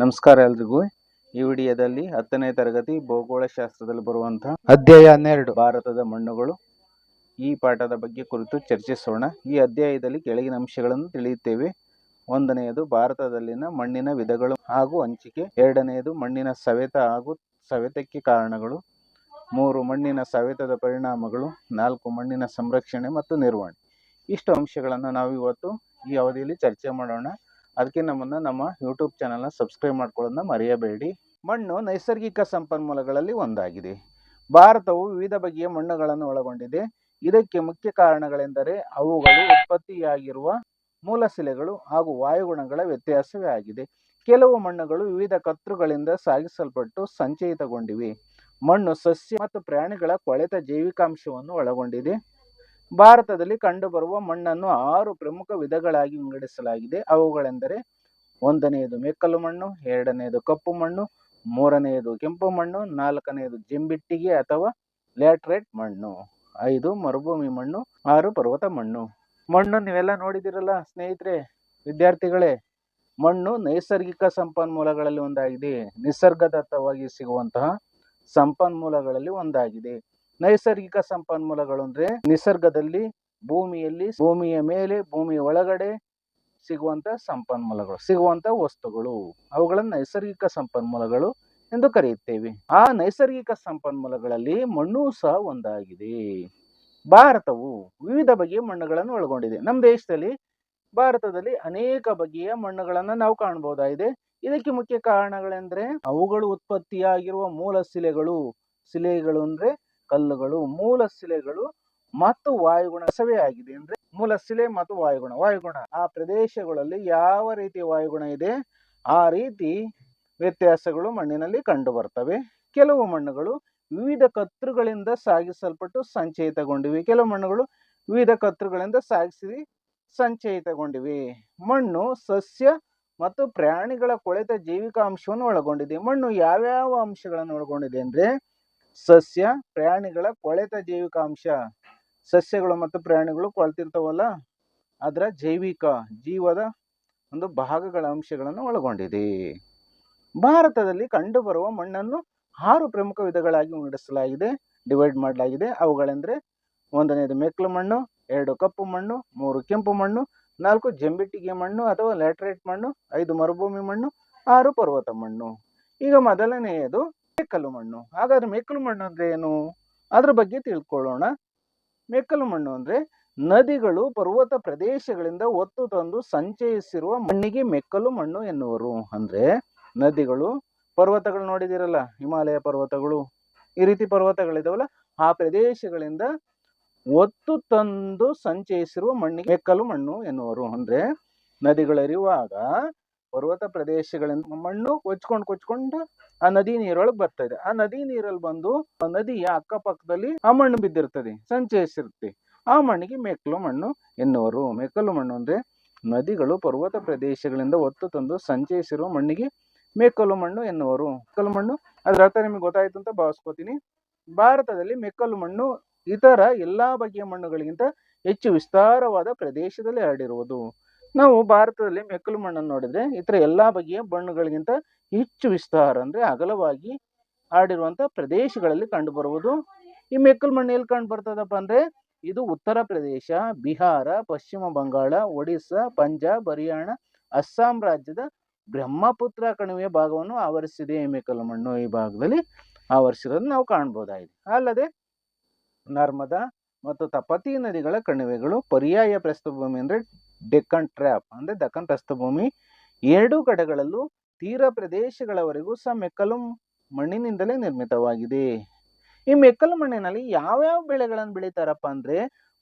ನಮಸ್ಕಾರ ಎಲ್ರಿಗೂ. ಈ ವಿಡಿಯೋದಲ್ಲಿ ಹತ್ತನೇ ತರಗತಿ ಭೂಗೋಳಶಾಸ್ತ್ರದಲ್ಲಿ ಬರುವಂತಹ ಅಧ್ಯಾಯ ಹನ್ನೆರಡು. ಭಾರತದ ಮಣ್ಣುಗಳು. ಈ ಪಾಠದ ಬಗ್ಗೆ ಕುರಿತು ಚರ್ಚಿಸೋಣ. ಈ ಅಧ್ಯಾಯದಲ್ಲಿ ಕೆಳಗಿನ ಅಂಶಗಳನ್ನು ತಿಳಿಯುತ್ತೇವೆ. ಒಂದನೆಯದು ಭಾರತದಲ್ಲಿನ ಮಣ್ಣಿನ ವಿಧಗಳು ಹಾಗೂ ಹಂಚಿಕೆ. ಎರಡನೆಯದು ಮಣ್ಣಿನ ಸವೆತ ಹಾಗೂ ಸವೆತಕ್ಕೆ ಕಾರಣಗಳು. ಮೂರು ಮಣ್ಣಿನ ಸವೆತದ ಪರಿಣಾಮಗಳು. ನಾಲ್ಕು ಮಣ್ಣಿನ ಸಂರಕ್ಷಣೆ ಮತ್ತು ನಿರ್ವಹಣೆ. ಇಷ್ಟು ಅಂಶಗಳನ್ನು ನಾವು ಇವತ್ತು ಈ ಅವಧಿಯಲ್ಲಿ ಚರ್ಚೆ ಮಾಡೋಣ. ಅದಕ್ಕೆ ನಮ್ಮನ್ನ ನಮ್ಮ ಯೂಟ್ಯೂಬ್ ಚಾನಲ್ನ ಸಬ್ಸ್ಕ್ರೈಬ್ ಮಾಡ್ಕೊಳ್ಳೋದನ್ನ ಮರೆಯಬೇಡಿ. ಮಣ್ಣು ನೈಸರ್ಗಿಕ ಸಂಪನ್ಮೂಲಗಳಲ್ಲಿ ಒಂದಾಗಿದೆ. ಭಾರತವು ವಿವಿಧ ಬಗೆಯ ಮಣ್ಣುಗಳನ್ನು ಒಳಗೊಂಡಿದೆ. ಇದಕ್ಕೆ ಮುಖ್ಯ ಕಾರಣಗಳೆಂದರೆ ಅವುಗಳು ಉತ್ಪತ್ತಿಯಾಗಿರುವ ಮೂಲ ಶಿಲೆಗಳು ಹಾಗೂ ವಾಯುಗುಣಗಳ ವ್ಯತ್ಯಾಸವೇ ಆಗಿದೆ. ಕೆಲವು ಮಣ್ಣುಗಳು ವಿವಿಧ ಕರ್ತೃಗಳಿಂದ ಸಾಗಿಸಲ್ಪಟ್ಟು ಸಂಚಯಿತಗೊಂಡಿವೆ. ಮಣ್ಣು ಸಸ್ಯ ಮತ್ತು ಪ್ರಾಣಿಗಳ ಕೊಳೆತ ಜೈವಿಕಾಂಶವನ್ನು ಒಳಗೊಂಡಿದೆ. ಭಾರತದಲ್ಲಿ ಕಂಡುಬರುವ ಮಣ್ಣನ್ನು ಆರು ಪ್ರಮುಖ ವಿಧಗಳಾಗಿ ವಿಂಗಡಿಸಲಾಗಿದೆ. ಅವುಗಳೆಂದರೆ ಒಂದನೆಯದು ಮೆಕ್ಕಲು ಮಣ್ಣು, ಎರಡನೆಯದು ಕಪ್ಪು ಮಣ್ಣು, ಮೂರನೆಯದು ಕೆಂಪು ಮಣ್ಣು, ನಾಲ್ಕನೆಯದು ಜಿಂಬಿಟ್ಟಿಗೆ ಅಥವಾ ಲ್ಯಾಟ್ರೇಟ್ ಮಣ್ಣು, ಐದು ಮರುಭೂಮಿ ಮಣ್ಣು, ಆರು ಪರ್ವತ ಮಣ್ಣು. ಮಣ್ಣು ನೀವೆಲ್ಲ ನೋಡಿದಿರಲ್ಲ ಸ್ನೇಹಿತರೆ, ವಿದ್ಯಾರ್ಥಿಗಳೇ, ಮಣ್ಣು ನೈಸರ್ಗಿಕ ಸಂಪನ್ಮೂಲಗಳಲ್ಲಿ ಒಂದಾಗಿದೆ. ನಿಸರ್ಗದತ್ತವಾಗಿ ಸಿಗುವಂತಹ ಸಂಪನ್ಮೂಲಗಳಲ್ಲಿ ಒಂದಾಗಿದೆ. ನೈಸರ್ಗಿಕ ಸಂಪನ್ಮೂಲಗಳು ಅಂದ್ರೆ ನಿಸರ್ಗದಲ್ಲಿ ಭೂಮಿಯಲ್ಲಿ, ಭೂಮಿಯ ಮೇಲೆ, ಭೂಮಿಯ ಒಳಗಡೆ ಸಿಗುವಂತ ಸಂಪನ್ಮೂಲಗಳು, ಸಿಗುವಂತ ವಸ್ತುಗಳು. ಅವುಗಳನ್ನು ನೈಸರ್ಗಿಕ ಸಂಪನ್ಮೂಲಗಳು ಎಂದು ಕರೆಯುತ್ತೇವೆ. ಆ ನೈಸರ್ಗಿಕ ಸಂಪನ್ಮೂಲಗಳಲ್ಲಿ ಮಣ್ಣು ಸಹ ಒಂದಾಗಿದೆ. ಭಾರತವು ವಿವಿಧ ಬಗೆಯ ಮಣ್ಣುಗಳನ್ನು ಒಳಗೊಂಡಿದೆ. ನಮ್ಮ ದೇಶದಲ್ಲಿ ಭಾರತದಲ್ಲಿ ಅನೇಕ ಬಗೆಯ ಮಣ್ಣುಗಳನ್ನು ನಾವು ಕಾಣಬಹುದಾಗಿದೆ ಇದಕ್ಕೆ ಮುಖ್ಯ ಕಾರಣಗಳೆಂದ್ರೆ ಅವುಗಳು ಉತ್ಪತ್ತಿಯಾಗಿರುವ ಮೂಲ ಶಿಲೆಗಳು. ಶಿಲೆಗಳು ಅಂದ್ರೆ ಕಲ್ಲುಗಳು ಮೂಲ ಶಿಲೆಗಳು ಮತ್ತು ವಾಯುಗುಣ ಸವೇ ಆಗಿದೆ ಅಂದ್ರೆ ಮೂಲ ಶಿಲೆ ಮತ್ತು ವಾಯುಗುಣ ವಾಯುಗುಣ. ಆ ಪ್ರದೇಶಗಳಲ್ಲಿ ಯಾವ ರೀತಿ ವಾಯುಗುಣ ಇದೆ? ಆ ರೀತಿ ವ್ಯತ್ಯಾಸಗಳು ಮಣ್ಣಿನಲ್ಲಿ ಕಂಡು ಬರ್ತವೆ ಕೆಲವು ಮಣ್ಣುಗಳು ವಿವಿಧ ಕತ್ರುಗಳಿಂದ ಸಾಗಿಸಲ್ಪಟ್ಟು ಸಂಚಯಿತಗೊಂಡಿವೆ. ಕೆಲವು ಮಣ್ಣುಗಳು ವಿವಿಧ ಕತ್ರುಗಳಿಂದ ಸಾಗಿಸಿ ಸಂಚಯಿತಗೊಂಡಿವೆ. ಮಣ್ಣು ಸಸ್ಯ ಮತ್ತು ಪ್ರಾಣಿಗಳ ಕೊಳೆತ ಜೈವಿಕ ಅಂಶವನ್ನು ಒಳಗೊಂಡಿದೆ. ಮಣ್ಣು ಯಾವ್ಯಾವ ಅಂಶಗಳನ್ನು ಒಳಗೊಂಡಿದೆ ಅಂದ್ರೆ ಸಸ್ಯ, ಪ್ರಾಣಿಗಳ ಕೊಳೆತ ಜೈವಿಕಾಂಶ. ಸಸ್ಯಗಳು ಮತ್ತು ಪ್ರಾಣಿಗಳು ಕೊಳ್ತಿರ್ತಾವಲ್ಲ, ಅದರ ಜೈವಿಕ ಜೀವದ ಒಂದು ಭಾಗಗಳ ಅಂಶಗಳನ್ನು ಒಳಗೊಂಡಿದೆ. ಭಾರತದಲ್ಲಿ ಕಂಡುಬರುವ ಮಣ್ಣನ್ನು ಆರು ಪ್ರಮುಖ ವಿಧಗಳಾಗಿ ವಿಂಗಡಿಸಲಾಗಿದೆ, ಡಿವೈಡ್ ಮಾಡಲಾಗಿದೆ. ಅವುಗಳೆಂದರೆ ಒಂದನೇದು ಮೆಕ್ಕಲು ಮಣ್ಣು, ಎರಡು ಕಪ್ಪು ಮಣ್ಣು, ಮೂರು ಕೆಂಪು ಮಣ್ಣು, ನಾಲ್ಕು ಜಂಬಿಟ್ಟಿಗೆ ಮಣ್ಣು ಅಥವಾ ಲ್ಯಾಟ್ರೈಟ್ ಮಣ್ಣು, ಐದು ಮರುಭೂಮಿ ಮಣ್ಣು, ಆರು ಪರ್ವತ ಮಣ್ಣು. ಈಗ ಮೊದಲನೆಯದು ಮೆಕ್ಕಲು ಮಣ್ಣು. ಹಾಗಾದ್ರೆ ಮೆಕ್ಕಲು ಮಣ್ಣು ಅಂದ್ರೆ ಏನು? ಅದ್ರ ಬಗ್ಗೆ ತಿಳ್ಕೊಳ್ಳೋಣ. ಮೆಕ್ಕಲು ಮಣ್ಣು ಅಂದ್ರೆ ನದಿಗಳು ಪರ್ವತ ಪ್ರದೇಶಗಳಿಂದ ಒತ್ತು ತಂದು ಸಂಚಯಿಸಿರುವ ಮಣ್ಣಿಗೆ ಮೆಕ್ಕಲು ಮಣ್ಣು ಎನ್ನುವರು. ಅಂದ್ರೆ ನದಿಗಳು, ಪರ್ವತಗಳು ನೋಡಿದಿರಲ್ಲ ಹಿಮಾಲಯ ಪರ್ವತಗಳು. ಈ ರೀತಿ ಪರ್ವತಗಳಿದಾವಲ್ಲ, ಆ ಪ್ರದೇಶಗಳಿಂದ ಒತ್ತು ತಂದು ಸಂಚಯಿಸಿರುವ ಮಣ್ಣಿಗೆ ಮೆಕ್ಕಲು ಮಣ್ಣು ಎನ್ನುವರು. ಅಂದ್ರೆ ನದಿಗಳರಿಯುವಾಗ ಪರ್ವತ ಪ್ರದೇಶಗಳಿಂದ ಮಣ್ಣು ಕೊಚ್ಕೊಂಡು ಕೊಚ್ಕೊಂಡು ಆ ನದಿ ನೀರೊಳಗೆ ಬರ್ತಾ ಆ ನದಿ ನೀರಲ್ಲಿ ಬಂದು ಆ ನದಿಯ ಅಕ್ಕಪಕ್ಕದಲ್ಲಿ ಆ ಮಣ್ಣು ಬಿದ್ದಿರ್ತದೆ. ಸಂಚಯಿಸಿರುತ್ತೆ ಆ ಮಣ್ಣಿಗೆ ಮೆಕ್ಕಲು ಮಣ್ಣು ಎನ್ನುವರು. ಮೆಕ್ಕಲು ಮಣ್ಣು ಅಂದ್ರೆ ನದಿಗಳು ಪರ್ವತ ಪ್ರದೇಶಗಳಿಂದ ಒತ್ತು ತಂದು ಸಂಚಯಿಸಿರುವ ಮಣ್ಣಿಗೆ ಮೆಕ್ಕಲು ಮಣ್ಣು ಎನ್ನುವರು. ಮೆಕ್ಕಲು ಮಣ್ಣು ಅದ್ರ ಅರ್ಥ ನಿಮಗೆ ಗೊತ್ತಾಯ್ತು ಅಂತ ಭಾವಿಸ್ಕೋತೀನಿ. ಭಾರತದಲ್ಲಿ ಮೆಕ್ಕಲು ಮಣ್ಣು ಇತರ ಎಲ್ಲಾ ಬಗೆಯ ಮಣ್ಣುಗಳಿಗಿಂತ ಹೆಚ್ಚು ವಿಸ್ತಾರವಾದ ಪ್ರದೇಶದಲ್ಲಿ ಹರಡಿರುವುದು. ನಾವು ಭಾರತದಲ್ಲಿ ಮೆಕ್ಕಲು ಮಣ್ಣನ್ನು ನೋಡಿದ್ರೆ ಇತರ ಎಲ್ಲಾ ಬಗೆಯ ಬಣ್ಣಗಳಿಗಿಂತ ಹೆಚ್ಚು ವಿಸ್ತಾರ ಅಂದ್ರೆ ಅಗಲವಾಗಿ ಆಡಿರುವಂತಹ ಪ್ರದೇಶಗಳಲ್ಲಿ ಕಂಡು ಬರುವುದು. ಈ ಮೆಕ್ಕಲು ಮಣ್ಣು ಎಲ್ಲಿ ಕಂಡು ಬರ್ತದಪ್ಪ ಅಂದ್ರೆ ಇದು ಉತ್ತರ ಪ್ರದೇಶ, ಬಿಹಾರ, ಪಶ್ಚಿಮ ಬಂಗಾಳ, ಒಡಿಸ್ಸಾ, ಪಂಜಾಬ್, ಹರಿಯಾಣ, ಅಸ್ಸಾಂ ರಾಜ್ಯದ ಬ್ರಹ್ಮಪುತ್ರ ಕಣಿವೆಯ ಭಾಗವನ್ನು ಆವರಿಸಿದೆ ಈ ಮೆಕ್ಕಲು ಮಣ್ಣು ಈ ಭಾಗದಲ್ಲಿ. ಆವರಿಸಿರೋದು ನಾವು ಕಾಣ್ಬೋದಾಗಿದೆ. ಅಲ್ಲದೆ ನರ್ಮದಾ ಮತ್ತು ತಪತಿ ನದಿಗಳ ಕಣಿವೆಗಳು ಪರ್ಯಾಯ ಪ್ರಸ್ಥಭೂಮಿ ಅಂದ್ರೆ ಡೆಕ್ಕನ್ ಟ್ರ್ಯಾಪ್ ಅಂದ್ರೆ ದಕ್ಕನ್ ಪ್ರಸ್ಥಭೂಮಿ. ಎರಡೂ ಕಡೆಗಳಲ್ಲೂ ತೀರ ಪ್ರದೇಶಗಳವರೆಗೂ ಸಹ ಮೆಕ್ಕಲು ಮಣ್ಣಿನಿಂದಲೇ ನಿರ್ಮಿತವಾಗಿದೆ. ಈ ಮೆಕ್ಕಲು ಮಣ್ಣಿನಲ್ಲಿ ಯಾವ್ಯಾವ ಬೆಳೆಗಳನ್ನು ಬೆಳೀತಾರಪ್ಪ ಅಂದ್ರೆ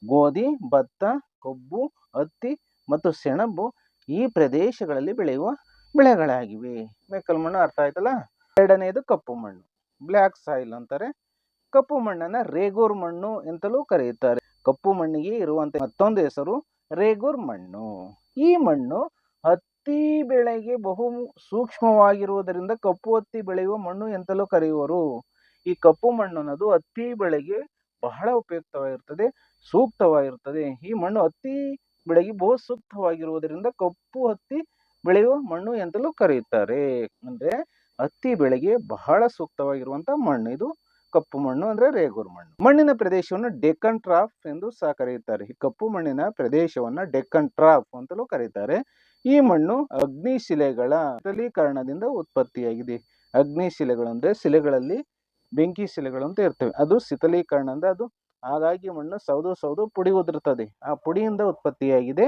ಗೋಧಿ, ಭತ್ತ, ಕಬ್ಬು, ಹತ್ತಿ ಮತ್ತು ಸೆಣಬು ಈ ಪ್ರದೇಶಗಳಲ್ಲಿ ಬೆಳೆಯುವ ಬೆಳೆಗಳಾಗಿವೆ. ಮೆಕ್ಕಲು ಮಣ್ಣು ಅರ್ಥ ಆಯ್ತಲ್ಲ? ಎರಡನೇದು ಕಪ್ಪು ಮಣ್ಣು. ಬ್ಲ್ಯಾಕ್ ಸಾಯಿಲ್ ಅಂತಾರೆ. ಕಪ್ಪು ಮಣ್ಣನ್ನ ರೇಗೂರ್ ಮಣ್ಣು ಎಂತಲೂ ಕರೆಯುತ್ತಾರೆ. ಕಪ್ಪು ಮಣ್ಣಿಗೆ ಇರುವಂತ ಮತ್ತೊಂದು ಹೆಸರು ರೇಗೂರ್ ಮಣ್ಣು. ಈ ಮಣ್ಣು ಹತ್ತಿ ಬೆಳೆಗೆ ಬಹು ಸೂಕ್ಷ್ಮವಾಗಿರುವುದರಿಂದ ಕಪ್ಪು ಹತ್ತಿ ಬೆಳೆಯುವ ಮಣ್ಣು ಎಂತಲೂ ಕರೆಯುವರು. ಈ ಕಪ್ಪು ಮಣ್ಣು ಅನ್ನೋದು ಹತ್ತಿ ಬೆಳೆಗೆ ಬಹಳ ಉಪಯುಕ್ತವಾಗಿರ್ತದೆ ಸೂಕ್ತವಾಗಿರುತ್ತದೆ ಈ ಮಣ್ಣು ಹತ್ತಿ ಬೆಳೆಗೆ ಬಹು ಸೂಕ್ತವಾಗಿರುವುದರಿಂದ ಕಪ್ಪು ಹತ್ತಿ ಬೆಳೆಯುವ ಮಣ್ಣು ಎಂತಲೂ ಕರೆಯುತ್ತಾರೆ. ಅಂದ್ರೆ ಹತ್ತಿ ಬೆಳೆಗೆ ಬಹಳ ಸೂಕ್ತವಾಗಿರುವಂತಹ ಮಣ್ಣು ಇದು. ಕಪ್ಪು ಮಣ್ಣು ಅಂದ್ರೆ ರೇಗೂರ್ ಮಣ್ಣು. ಮಣ್ಣಿನ ಪ್ರದೇಶವನ್ನು ಡೆಕ್ಕನ್ ಟ್ರಾಫ್ ಎಂದು ಸಹ ಕರೆಯುತ್ತಾರೆ. ಈ ಕಪ್ಪು ಮಣ್ಣಿನ ಪ್ರದೇಶವನ್ನು ಡೆಕ್ಕನ್ ಟ್ರಾಫ್ ಅಂತಲೂ ಕರೀತಾರೆ. ಈ ಮಣ್ಣು ಅಗ್ನಿಶಿಲೆಗಳ ಶೀತಲೀಕರಣದಿಂದ ಉತ್ಪತ್ತಿಯಾಗಿದೆ. ಅಗ್ನಿಶಿಲೆಗಳು ಅಂದ್ರೆ ಶಿಲೆಗಳಲ್ಲಿ ಬೆಂಕಿ ಶಿಲೆಗಳು ಅಂತ ಇರ್ತವೆ. ಅದು ಶೀತಲೀಕರಣ ಅಂದ್ರೆ ಅದು ಹಾಗಾಗಿ ಮಣ್ಣು ಸೌದು ಸೌದು ಪುಡಿ ಉದುರುತ್ತದೆ ಆ ಪುಡಿಯಿಂದ ಉತ್ಪತ್ತಿಯಾಗಿದೆ.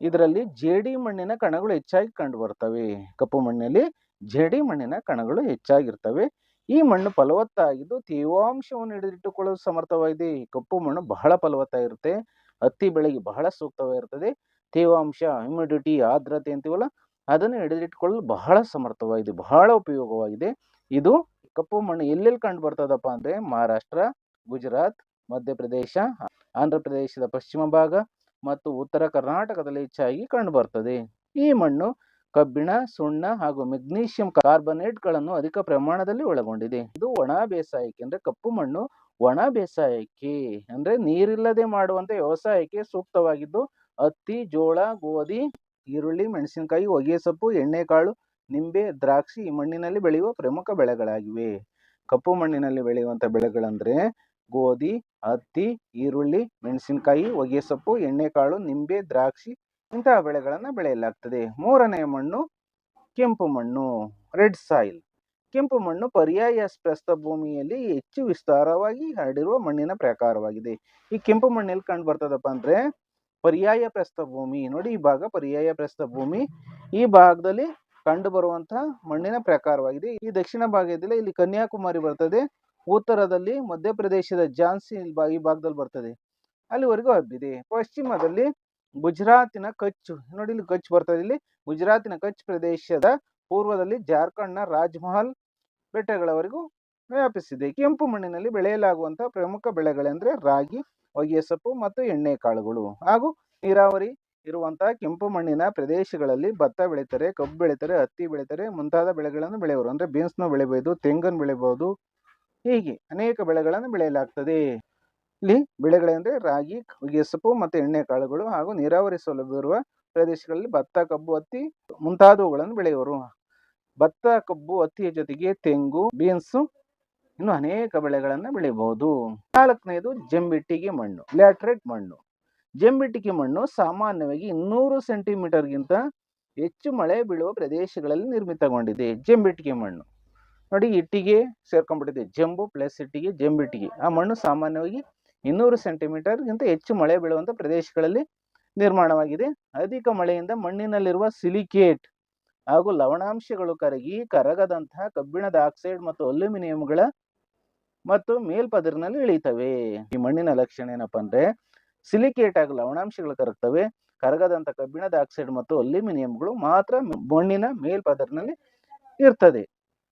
ಇದರಲ್ಲಿ ಜೇಡಿ ಮಣ್ಣಿನ ಕಣಗಳು ಹೆಚ್ಚಾಗಿ ಕಂಡು ಬರ್ತವೆ. ಕಪ್ಪು ಮಣ್ಣಿನಲ್ಲಿ ಜೇಡಿ ಮಣ್ಣಿನ ಕಣಗಳು ಹೆಚ್ಚಾಗಿರ್ತವೆ. ಈ ಮಣ್ಣು ಫಲವತ್ತಾಗಿದ್ದು ತೇವಾಂಶವನ್ನು ಹಿಡಿದಿಟ್ಟುಕೊಳ್ಳಲು ಸಮರ್ಥವಾಗಿದೆ. ಈ ಕಪ್ಪು ಮಣ್ಣು ಬಹಳ ಫಲವತ್ತಾಗಿರುತ್ತೆ ಹತ್ತಿ ಬೆಳೆಗೆ ಬಹಳ ಸೂಕ್ತವಾಗಿರುತ್ತದೆ ತೇವಾಂಶ ಹ್ಯುಮಿಡಿಟಿ ಆರ್ದ್ರತೆ ಅಂತೀವಲ್ಲ, ಅದನ್ನು ಹಿಡಿದಿಟ್ಟುಕೊಳ್ಳಲು ಬಹಳ ಸಮರ್ಥವಾಗಿದೆ, ಬಹಳ ಉಪಯೋಗವಾಗಿದೆ. ಇದು ಕಪ್ಪು ಮಣ್ಣು ಎಲ್ಲೆಲ್ಲಿ ಕಂಡು ಬರ್ತದಪ್ಪ ಅಂದ್ರೆ ಮಹಾರಾಷ್ಟ್ರ, ಗುಜರಾತ್, ಮಧ್ಯಪ್ರದೇಶ ಆಂಧ್ರ ಪ್ರದೇಶದ ಪಶ್ಚಿಮ ಭಾಗ ಮತ್ತು ಉತ್ತರ ಕರ್ನಾಟಕದಲ್ಲಿ ಹೆಚ್ಚಾಗಿ ಕಂಡು ಬರ್ತದೆ. ಈ ಮಣ್ಣು ಕಬ್ಬಿಣ, ಸುಣ್ಣ ಹಾಗೂ ಮೆಗ್ನೀಷಿಯಂ ಕಾರ್ಬನೇಟ್ಗಳನ್ನು ಅಧಿಕ ಪ್ರಮಾಣದಲ್ಲಿ ಒಳಗೊಂಡಿದೆ. ಇದು ಒಣ ಬೇಸಾಯಕ್ಕೆ ಅಂದ್ರೆ ಕಪ್ಪು ಮಣ್ಣು ಒಣ ಬೇಸಾಯಕ್ಕೆ ಅಂದ್ರೆ ನೀರಿಲ್ಲದೆ ಮಾಡುವಂತ ವ್ಯವಸಾಯಕ್ಕೆ ಸೂಕ್ತವಾಗಿದ್ದು, ಹತ್ತಿ, ಜೋಳ, ಗೋಧಿ, ಈರುಳ್ಳಿ, ಮೆಣಸಿನಕಾಯಿ, ಹೊಗೆ ಸೊಪ್ಪು ಎಣ್ಣೆಕಾಳು ನಿಂಬೆ, ದ್ರಾಕ್ಷಿ ಈ ಮಣ್ಣಿನಲ್ಲಿ ಬೆಳೆಯುವ ಪ್ರಮುಖ ಬೆಳೆಗಳಾಗಿವೆ. ಕಪ್ಪು ಮಣ್ಣಿನಲ್ಲಿ ಬೆಳೆಯುವಂತ ಬೆಳೆಗಳಂದ್ರೆ ಗೋಧಿ, ಹತ್ತಿ, ಈರುಳ್ಳಿ, ಮೆಣಸಿನಕಾಯಿ, ಹೊಗೆ ಸೊಪ್ಪು ಎಣ್ಣೆಕಾಳು ನಿಂಬೆ, ದ್ರಾಕ್ಷಿ ಇಂತಹ ಬೆಳೆಗಳನ್ನು ಬೆಳೆಯಲಾಗ್ತದೆ. ಮೂರನೇ ಮಣ್ಣು ಕೆಂಪು ಮಣ್ಣು, ರೆಡ್ ಸಾಯಿಲ್. ಕೆಂಪು ಮಣ್ಣು ಪರ್ಯಾಯ ಪ್ರಸ್ಥ ಭೂಮಿಯಲ್ಲಿ ಹೆಚ್ಚು ವಿಸ್ತಾರವಾಗಿ ಹರಡಿರುವ ಮಣ್ಣಿನ ಪ್ರಕಾರವಾಗಿದೆ. ಈ ಕೆಂಪು ಮಣ್ಣಲ್ಲಿ ಕಂಡು ಬರ್ತದಪ್ಪ ಅಂದ್ರೆ ಪರ್ಯಾಯ ಪ್ರಸ್ಥ ಭೂಮಿ. ನೋಡಿ ಈ ಭಾಗ ಪರ್ಯಾಯ ಪ್ರಸ್ಥ ಭೂಮಿ. ಈ ಭಾಗದಲ್ಲಿ ಕಂಡು ಬರುವಂತಹ ಮಣ್ಣಿನ ಪ್ರಕಾರವಾಗಿದೆ. ಈ ದಕ್ಷಿಣ ಭಾಗದಲ್ಲಿ ಇಲ್ಲಿ ಕನ್ಯಾಕುಮಾರಿ ಬರ್ತದೆ. ಉತ್ತರದಲ್ಲಿ ಮಧ್ಯಪ್ರದೇಶದ ಝಾನ್ಸಿ ಈ ಭಾಗದಲ್ಲಿ ಬರ್ತದೆ. ಅಲ್ಲಿವರೆಗೂ ಹಬ್ಬಿದೆ. ಪಶ್ಚಿಮದಲ್ಲಿ ಗುಜರಾತಿನ ಕಚ್ ನೋಡಿ ಇಲ್ಲಿ ಕಚ್ ಬರ್ತದೆ ಇಲ್ಲಿ ಗುಜರಾತಿನ ಕಚ್ ಪ್ರದೇಶದ ಪೂರ್ವದಲ್ಲಿ ಜಾರ್ಖಂಡ್ನ ರಾಜ್ಮಹಲ್ ಬೆಟ್ಟಗಳವರೆಗೂ ವ್ಯಾಪಿಸಿದೆ. ಕೆಂಪು ಮಣ್ಣಿನಲ್ಲಿ ಬೆಳೆಯಲಾಗುವಂತಹ ಪ್ರಮುಖ ಬೆಳೆಗಳೆಂದ್ರೆ ರಾಗಿ, ಹೊಗೆಸೊಪ್ಪು ಮತ್ತು ಎಣ್ಣೆ ಕಾಳುಗಳು ಹಾಗೂ ನೀರಾವರಿ ಇರುವಂತಹ ಕೆಂಪು ಮಣ್ಣಿನ ಪ್ರದೇಶಗಳಲ್ಲಿ ಭತ್ತ ಬೆಳೀತಾರೆ, ಕಬ್ಬು ಬೆಳೀತಾರೆ, ಹತ್ತಿ ಬೆಳೀತಾರೆ, ಮುಂತಾದ ಬೆಳೆಗಳನ್ನು ಬೆಳೆಯುವರು. ಅಂದ್ರೆ ಬೀನ್ಸ್ನ ಬೆಳಿಬಹುದು ತೆಂಗನ್ನು ಬೆಳಿಬಹುದು ಹೀಗೆ ಅನೇಕ ಬೆಳೆಗಳನ್ನು ಬೆಳೆಯಲಾಗ್ತದೆ. ಇಲ್ಲಿ ಬೆಳೆಗಳೆಂದರೆ ರಾಗಿ ಹೊಗೆಸೊಪ್ಪು ಮತ್ತು ಎಣ್ಣೆ ಕಾಳುಗಳು ಹಾಗೂ ನೀರಾವರಿ ಸೌಲಭ್ಯ ಇರುವ ಪ್ರದೇಶಗಳಲ್ಲಿ ಭತ್ತ, ಕಬ್ಬು, ಹತ್ತಿ ಮುಂತಾದವುಗಳನ್ನು ಬೆಳೆಯುವರು. ಭತ್ತ, ಕಬ್ಬು, ಹತ್ತಿಯ ಜೊತೆಗೆ ತೆಂಗು, ಬೀನ್ಸು ಇನ್ನು ಅನೇಕ ಬೆಳೆಗಳನ್ನು ಬೆಳೆಯಬಹುದು. ನಾಲ್ಕನೇದು ಜಂಬಿಟ್ಟಿಗೆ ಮಣ್ಣು, ಲ್ಯಾಟ್ರೇಟ್ ಮಣ್ಣು. ಜಂಬಿಟ್ಟಿಗೆ ಮಣ್ಣು ಸಾಮಾನ್ಯವಾಗಿ ಇನ್ನೂರು ಸೆಂಟಿಮೀಟರ್ಗಿಂತ ಹೆಚ್ಚು ಮಳೆ ಬೀಳುವ ಪ್ರದೇಶಗಳಲ್ಲಿ ನಿರ್ಮಿತಗೊಂಡಿದೆ. ಜಂಬಿಟ್ಟಿಗೆ ಮಣ್ಣು. ನೋಡಿ ಇಟ್ಟಿಗೆ ಸೇರ್ಕೊಂಡ್ಬಿಟ್ಟಿದೆ. ಜಂಬು ಪ್ಲಸ್ ಇಟ್ಟಿಗೆ ಜಂಬಿಟ್ಟಿಗೆ. ಆ ಮಣ್ಣು ಸಾಮಾನ್ಯವಾಗಿ ಇನ್ನೂರು ಸೆಂಟಿಮೀಟರ್ಗಿಂತ ಹೆಚ್ಚು ಮಳೆ ಬೀಳುವಂಥ ಪ್ರದೇಶಗಳಲ್ಲಿ ನಿರ್ಮಾಣವಾಗಿದೆ. ಅಧಿಕ ಮಳೆಯಿಂದ ಮಣ್ಣಿನಲ್ಲಿರುವ ಸಿಲಿಕೇಟ್ ಹಾಗೂ ಲವಣಾಂಶಗಳು ಕರಗಿ ಕರಗದಂತಹ ಕಬ್ಬಿಣದ ಆಕ್ಸೈಡ್ ಮತ್ತು ಅಲ್ಯೂಮಿನಿಯಂಗಳ ಮತ್ತು ಮೇಲ್ಪದರಿನಲ್ಲಿ ಇಳಿತವೆ. ಈ ಮಣ್ಣಿನ ಲಕ್ಷಣ ಏನಪ್ಪಾ ಅಂದ್ರೆ ಸಿಲಿಕೇಟ್ ಹಾಗೂ ಲವಣಾಂಶಗಳು ಕರಗ್ತವೆ. ಕರಗದಂತ ಕಬ್ಬಿಣದ ಆಕ್ಸೈಡ್ ಮತ್ತು ಅಲ್ಯೂಮಿನಿಯಂಗಳು ಮಾತ್ರ ಮಣ್ಣಿನ ಮೇಲ್ಪದರಿನಲ್ಲಿ ಇರ್ತದೆ.